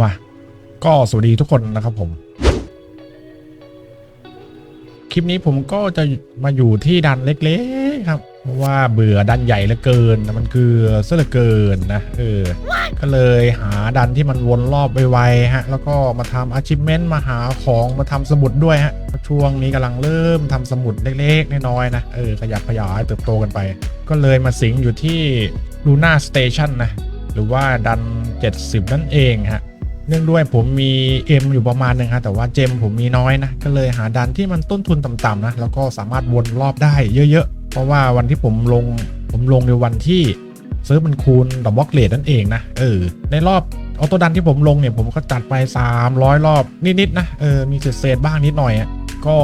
มาก็สวัสดีทุกคนนะครับผม คลิปนี้ผมก็จะมาอยู่ที่ดันเล็กๆครับเพราะว่าเบื่อดันใหญ่เหลือเกินมันคือเสือเหลือเกินนะเออก็เลยหาดันที่มันวนรอบไวๆฮะ แล้วก็มาทำ achievement มาหาของมาทำสมุดด้วยฮะเพราะช่วงนี้กำลังเริ่มทำสมุดเล็กๆน้อยๆนะเออขยับขยายเติบโตกันไป ก็เลยมาสิงอยู่ที่ Luna Station นะหรือว่าดัน 70 นั่นเองฮะ เนื่องด้วยผมมี M อยู่ประมาณหนึงฮะแต่ว่าเจมผมมีน้อยนะก็เลยหาดันที่มันต้นทุนต่ำๆนะแล้วก็สามารถวนรอบได้เยอะๆ เพราะว่าวันที่ผมลงผมลงในวันที่ซิร์ฟมันคูณดอกบล็อกเลดนั่นเองนะเออในรอบออโต้ดันที่ผมลงเนี่ยผมก็จัดไป 300 รอบนิดๆนะเออมีเศษๆบ้างนิดหน่อยอะก็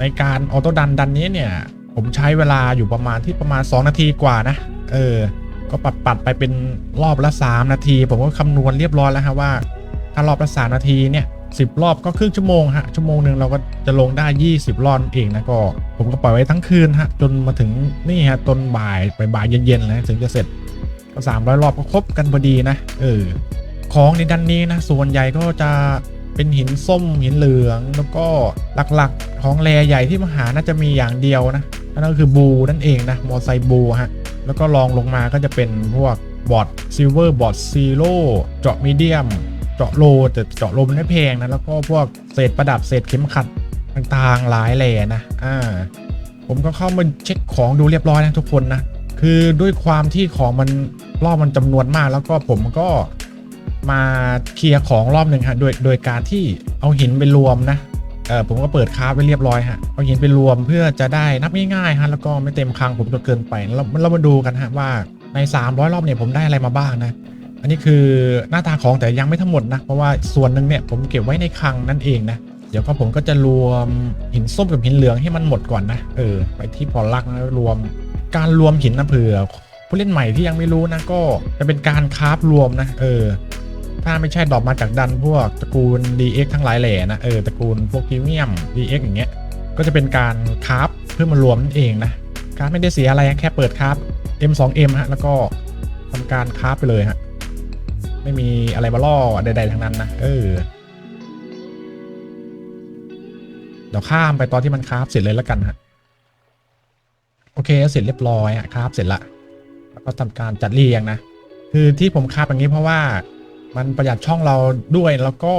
ในการออโต้ดันดันนี้เนี่ยผมใช้เวลาอยู่ประมาณที่ประมาณ 2 นาทีกว่านะเออก็ปัดปัดๆไปเป็นรอบละ 3 นาที ผมก็คำนวณเรียบร้อยแล้วฮะว่าารอบละ3นาทีเนี่ยสิบรอบก็ครึ่งชั่วโมงฮะชั่วโมงหนึ่งเราก็จะลงได้ 20 รอบเองนะก็ ผมก็ปล่อยไว้ทั้งคืนฮะจนมาถึงนี่ฮะตอนบ่ายไปบ่ายเย็นๆแล้วถึงจะเสร็จก็300รอบก็ครบกันพอดีนะเออของในดันนี้นะส่วนใหญ่ก็จะเป็นหินส้มหินเหลืองแล้วก็หลักๆของแร่ใหญ่ที่มหาน่าจะมีอย่างเดียวนะนั่นก็คือบูนั่นเองนะมอไซค์บูฮะแล้วก็ลองลงมาก็จะเป็นพวกบอร์ดซิลเวอร์บอร์ดซีโร่เจาะมีเดียม เจาะโลแต่เจาะโลมันไม่แพงนะแล้วก็พวกเศษประดับเศษเข็มขัดต่างๆหลายแหล่นะอ่าผมก็เข้ามาเช็คของดูเรียบร้อยนะทุกคนนะคือด้วยความที่ของมันรอบมันจำนวนมาก แล้วก็ผมก็มาเคลียร์ของรอบหนึ่งฮะโดยโดยการที่เอาหินไปรวมนะเออผมก็เปิดคราไว้เรียบร้อยฮะเอาหินไปรวมเพื่อจะได้นับง่ายๆฮะแล้วก็ไม่เต็มคลังผมจนเกินไปเราเรามาดูกันฮะว่าใน 300 รอบเนี่ยผมได้อะไรมาบ้างนะ อันนี้คือหน้าตาของแต่ยังไม่ทั้งหมดนะ เพราะว่าส่วนหนึ่งเนี่ยผมเก็บไว้ในคลังนั่นเองนะ เดี๋ยวก็ผมก็จะรวมหินส้มกับหินเหลืองให้มันหมดก่อนนะ เออ ไปที่พอลักนะรวม การรวมหินนะเผื่อผู้เล่นใหม่ที่ยังไม่รู้นะก็จะเป็นการคราฟรวมนะ เออ ถ้าไม่ใช่ดรอปมาจากดันพวกตระกูล DX ทั้งหลายแหล่นะ เออ ตระกูลพวกพรีเมียม DX อย่างเงี้ย ก็จะเป็นการคราฟเพื่อมารวมนั่นเองนะคราฟไม่ได้เสียอะไรแค่เปิดคราฟ M2M ฮะ แล้วก็ทำการคราฟไปเลยฮะ ไม่มีอะไรมาล่อใดๆทั้งนั้นนะเออเดี๋ยวข้ามไปตอนที่มันคราฟเสร็จเลยแล้วกันฮะโอเคเสร็จเรียบร้อยอะคราฟเสร็จละแล้วก็ทำการจัดเรียงนะคือที่ผมคราฟอย่างนี้เพราะว่ามันประหยัดช่องเราด้วยแล้วก็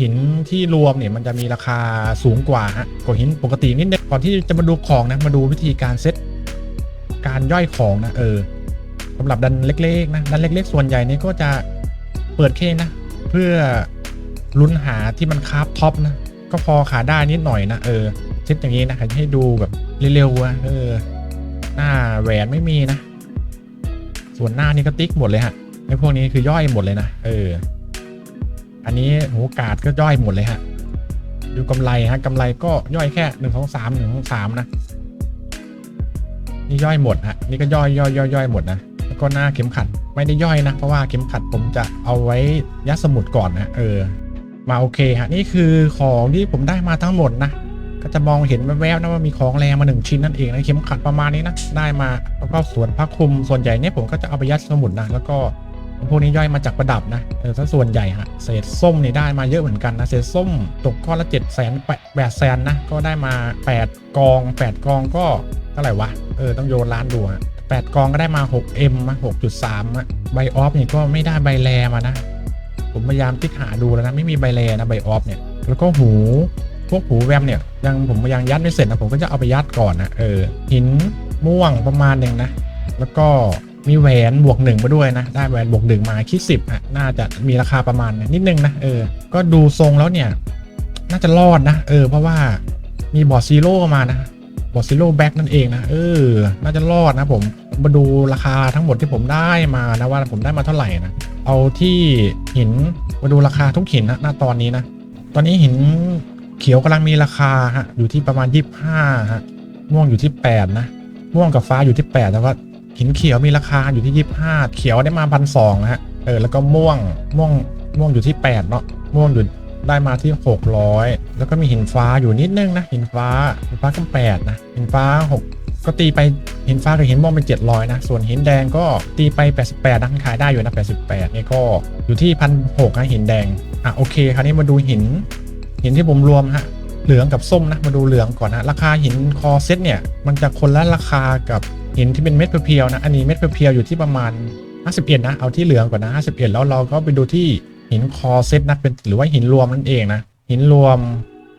หินที่รวมเนี่ยมันจะมีราคาสูงกว่าฮะกว่าหินปกตินิดนึงก่อนที่จะมาดูของนะมาดูวิธีการเซตการย่อยของนะเออสำหรับดันเล็กๆนะดันเล็ก ๆ ส่วนใหญ่นี่ก็จะ เปิดเคนะ เพื่อลุ้นหาที่มันคาฟท็อปนะ ก็พอขาได้นิดหน่อยนะ เออเซตอย่างนี้นะให้ดูแบบเร็วๆอะเออ หน้าแหวนไม่มีนะ ส่วนหน้านี่ก็ติ๊กหมดเลยฮะไอ้พวกนี้คือย่อยหมดเลยนะเออ อันนี้หูกาดก็ย่อยหมดเลยฮะดูกำไรฮะกำไรก็ย่อยแค่หนึ่งสองสามหนึ่งสองสามนะนี่ย่อยหมดฮะนี่ก็ย่อยย่อยย่อยย่อยหมดนะแล้วก็หน้าเข็มขัด ไม่ได้ย่อยนะ เพราะว่าเข็มขัดผมจะเอาไว้ยัดสมุดก่อนนะเออ มาโอเคฮะนี่คือของที่ผมได้มาทั้งหมดนะ ก็จะมองเห็นแวบๆนะว่ามีของแรงมาหนึ่งชิ้นนั่นเองนะเข็มขัดประมาณนี้นะได้มาแล้วก็ส่วนผ้าคลุมส่วนใหญ่เนี่ยผมก็จะเอาไปยัดสมุดนะแล้วก็พวกนี้ย่อยมาจากประดับนะเออส่วนใหญ่ฮะเศษส้มนี่ได้มาเยอะเหมือนกันนะเศษส้มตกก้อนละเจ็ดแสนแปดแสนนะก็ได้มา 8 กอง 8 กองก็เท่าไหร่วะเออต้องโยนล้านดูฮะ แปดกองก็ได้มา 6M อะ6.3อะใบออฟเนี่ยก็ไม่ได้ใบแรมานะ ผมพยายามติ๊กหาดูแล้วนะไม่มีใบแรนะใบออฟเนี่ยแล้วก็หูพวกหูแวมเนี่ยยังผมยังยัดไม่เสร็จนะผมก็จะเอาไปยัดก่อนนะเออหินม่วงประมาณหนึ่งนะ แล้วก็มีแหวนบวกหนึ่งมาด้วยนะ ได้แหวนบวกหนึ่งมาคิดสิบอะน่าจะมีราคาประมาณนิดนึงนะเออ ก็ดูทรงแล้วเนี่ย น่าจะรอดนะเออเพราะว่ามีบอร์ดซีโร่มานะบอร์ดซีโร่แบ็กนั่นเองนะเออ น่าจะรอดนะผม มาดูราคาทั้งหมดที่ผมได้มานะว่าผมได้มาเท่าไหร่นะเอาที่หินมาดูราคาทุกหินนะณตอนนี้นะ ตอนนี้หินเขียวกำลังมีราคาฮะอยู่ที่ประมาณ 25ฮะม่วงอยู่ที่ 8 นะม่วงกับฟ้าอยู่ที่ 8แล้วก็หินเขียวมีราคาอยู่ที่ 25 เขียวได้มาพันสองนะฮะเออแล้วก็ม่วงม่วงม่วงอยู่ที่ 8 เนาะม่วงอยู่ได้มาที่ 600 แล้วก็มีหินฟ้าอยู่นิดนึงนะหินฟ้าหินฟ้าก็8นะหินฟ้า 6 ก็ตีไปหินฟ้ากับหินม่วงเป็น 700 นะ ส่วนหินแดงก็ตีไป 88นะขายได้อยู่นะ 88นี่ก็อยู่ที่พันหกนะหินแดง อะโอเค คราวนี้มาดูหินหินที่ผมรวมฮะเหลืองกับส้มนะ มาดูเหลืองก่อนนะ ราคาหินคอเซ็ตเนี่ย มันจะคนละราคากับหินที่เป็นเม็ดเพียวๆนะ อันนี้เม็ดเพียวๆอยู่ที่ประมาณ 51 นะ เอาที่เหลืองก่อนนะ 51 แล้วเราก็ไปดูที่หินคอเซ็ตนะเป็นหรือว่าหินรวมนั่นเองนะหินรวม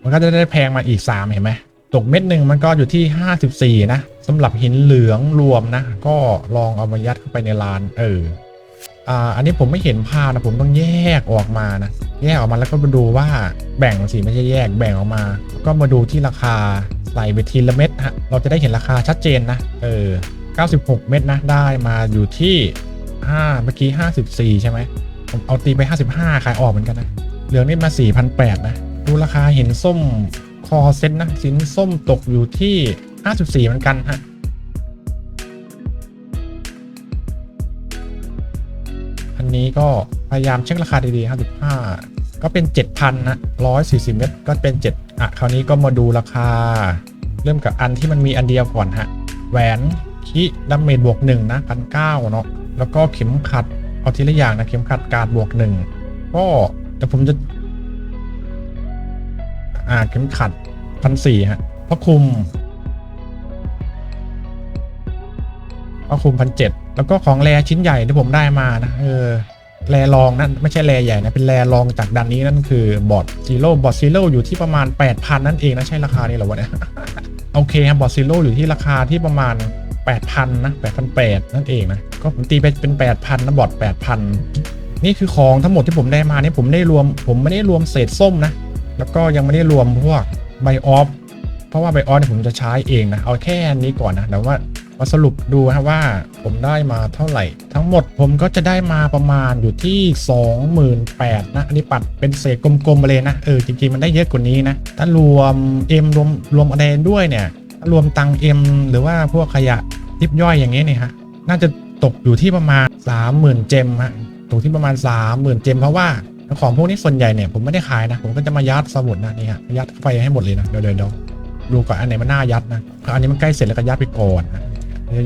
มันก็จะได้แพงมาอีก 3 เห็นไหม ตกเม็ดหนึ่งมันก็อยู่ที่ 54 นะสำหรับหินเหลืองรวมนะ ก็ลองเอามายัดเข้าไปในลาน เอออ่าอันนี้ผมไม่เห็นภาพนะผมต้องแยกออกมานะ แยกออกมาแล้วก็มาดูว่าแบ่งสิไม่ใช่แยกแบ่งออกมา ก็มาดูที่ราคาใส่ไปทีละเม็ดฮะเราจะได้เห็นราคาชัดเจนนะ เออ 96 เม็ดนะได้มาอยู่ที่5เมื่อกี้ 54 ใช่ไหมผมเอาตีไป 55 ขายออกเหมือนกันนะ เหลืองนี่มา 4,800นะ ดูราคาเห็นส้ม คอเซ็ตนะสินส้มตกอยู่ที่ 54 เหมือนกันฮะอันนี้ก็พยายามเช็คราคาดีๆ 55 ก็เป็น 7,000 นะ 140 เมตรก็เป็น 7 อะ คราวนี้ก็มาดูราคา เริ่มกับอันที่มันมีอันเดียวก่อนฮะ แหวนคิดัมเมจบวก 1 นะพันเก้าเนาะแล้วก็เข็มขัดเอาทีละอย่างนะ เข็มขัดการ์ดบวก 1 ก็แต่ผมจะ อ่าเข็มขัดพันสี่ฮะพระคุมพระคุมพันเจ็ดแล้วก็ของแรชิ้นใหญ่ที่ผมได้มานะเออแรลองนั่นไม่ใช่แรใหญ่นะ เป็นแรลองจากดันนี้นั่นคือบอดซีโร่บอดซีโร่อยู่ที่ประมาณ 8,000 นั่นเองนะใช่ราคานี้หรอวะเนี่ยโอเคครับบอดซีโร่อยู่ที่ราคาที่ประมาณ 8,000 นะ8,800นั่นเองนะ ก็ผมตีไปเป็น 8,000 นะบอด8,000 นี่คือของทั้งหมดที่ผมได้มานี่ผมได้รวม ผมไม่ได้รวมเศษส้มนะ แล้วก็ยังไม่ได้รวมพวกไบออฟเพราะว่าไบออฟเนี่ยผมจะใช้เองนะ เอาแค่นี้ก่อนนะแต่ว่ามาสรุปดูนะว่าผมได้มาเท่าไหร่ ทั้งหมดผมก็จะได้มาประมาณอยู่ที่ 28,000นะอันนี้ปัดเป็นเศษกลมๆไปเลยนะเออจริงๆมันได้เยอะกว่านี้นะถ้ารวม M รวมรวมอะไรด้วยเนี่ยถ้ารวมตัง M หรือว่าพวกขยะยิบย่อยอย่างเงี้ยเนี่ยฮะน่าจะตกอยู่ที่ประมาณ 30,000 เจมฮะตกที่ประมาณ 30,000 เจม เพราะว่า ของพวกนี้ส่วนใหญ่เนี่ยผมไม่ได้ขายนะ ผมก็จะมายัดสมุดนะนี่ฮะยัดไปให้หมดเลยนะเดี๋ยวเดี๋ยวดูก่อนอันไหนมันน่ายัดนะอันนี้มันใกล้เสร็จแล้วก็ยัดไปก่อนนะ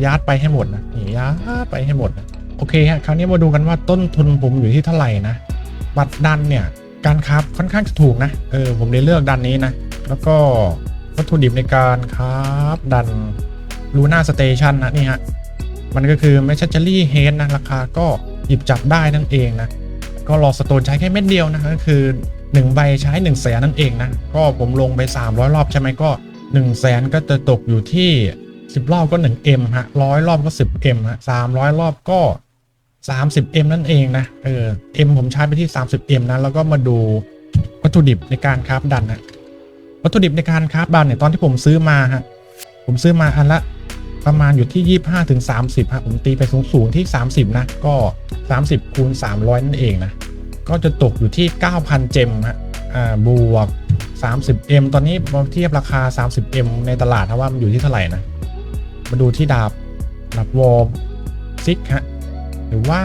ยัดไปให้หมดนะนี่ยัดไปให้หมดนะโอเคฮะคราวนี้มาดูกันว่าต้นทุนผมอยู่ที่เท่าไหร่นะบัตรดันเนี่ยการครับค่อนข้างจะถูกนะเออผมได้เลือกดันนี้นะแล้วก็วัตถุดิบในการครับดันลูน่าสเตชันนะนี่ฮะมันก็คือไม่ใช่เจลลี่เฮดนะราคาก็หยิบจับได้นั่นเองนะ ก็รอสโตนใช้แค่เม็ดเดียวนะก็คือ1ใบใช้1นึ่งแสนนั่นเองนะ ก็ผมลงไป 300 รอบใช่ไหมก็1นึ่งแสนก็จะตกอยู่ที่ 10 รอบก็ 1M ฮะร้อยรอบก็ 10M ฮะ300รอบก็ 30M นั่นเองนะเออ M ผมใช้ไปที่ 30M นะแล้วก็มาดูวัตถุดิบในการคราฟดันนะวัตถุดิบในการคราฟดันเนี่ยตอนที่ผมซื้อมาฮะผมซื้อมาอันละประมาณอยู่ที่ 25ถึง30ฮะผมตีไปสูงสูงๆที่ 30 นะก็ 30คูณ300 นั่นเองนะ ก็จะตกอยู่ที่ 9,000 เจมฮะอ่าบวก 30M ตอนนี้มาเทียบราคา 30M ในตลาดนะว่ามันอยู่ที่เท่าไหร่นะ มาดูที่ดาบดาบวอลซิกฮะ หรือว่า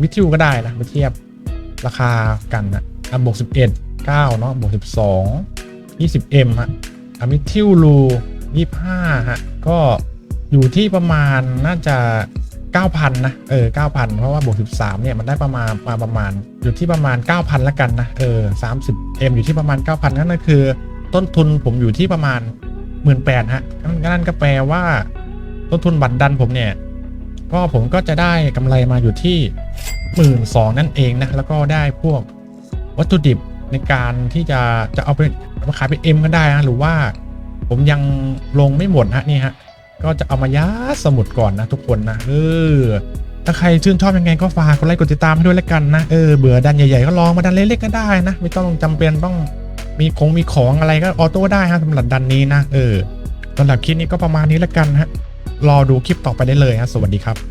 วิทิวก็ได้นะมาเทียบราคากันนะอะบวก 11 9เนาะบวก 12 20M ฮะอะมิทิวลู25ฮะ ก็อยู่ที่ประมาณน่าจะ 9,000 นะ เออ 9,000 เพราะว่าบวก 13 เนี่ย มันได้ประมาณมาประมาณ อยู่ที่ประมาณ 9,000 ละกันนะ เออ 30M อยู่ที่ประมาณ 9,000 นั่นก็คือ ต้นทุนผมอยู่ที่ประมาณ 18,000ฮะนั่นก็แปลว่า ต้นทุนบัตรดันผมเนี่ย ก็ผมก็จะได้กำไรมาอยู่ที่หมื่นสองนั่นเองนะ แล้วก็ได้พวกวัตถุดิบในการที่จะจะเอาไปมาขายเป็นเอ็มก็ได้นะหรือว่า ผมยังลงไม่หมดฮะนี่ฮะ ก็จะเอามายัดสมุดก่อนนะทุกคนนะเออถ้าใครชื่นชอบยังไงก็ฝากกดไลค์กดติดตามให้ด้วยแล้วกันนะเออเบื่อดันใหญ่ๆก็ลองมาดันเล็กๆก็ได้นะ ไม่ต้องจำเป็นต้องมีคงมีของอะไรก็ออโต้ได้ฮะสำหรับดันนี้นะเออสำหรับคลิปนี้ก็ประมาณนี้แล้วกันฮะรอดูคลิปต่อไปได้เลยฮะสวัสดีครับ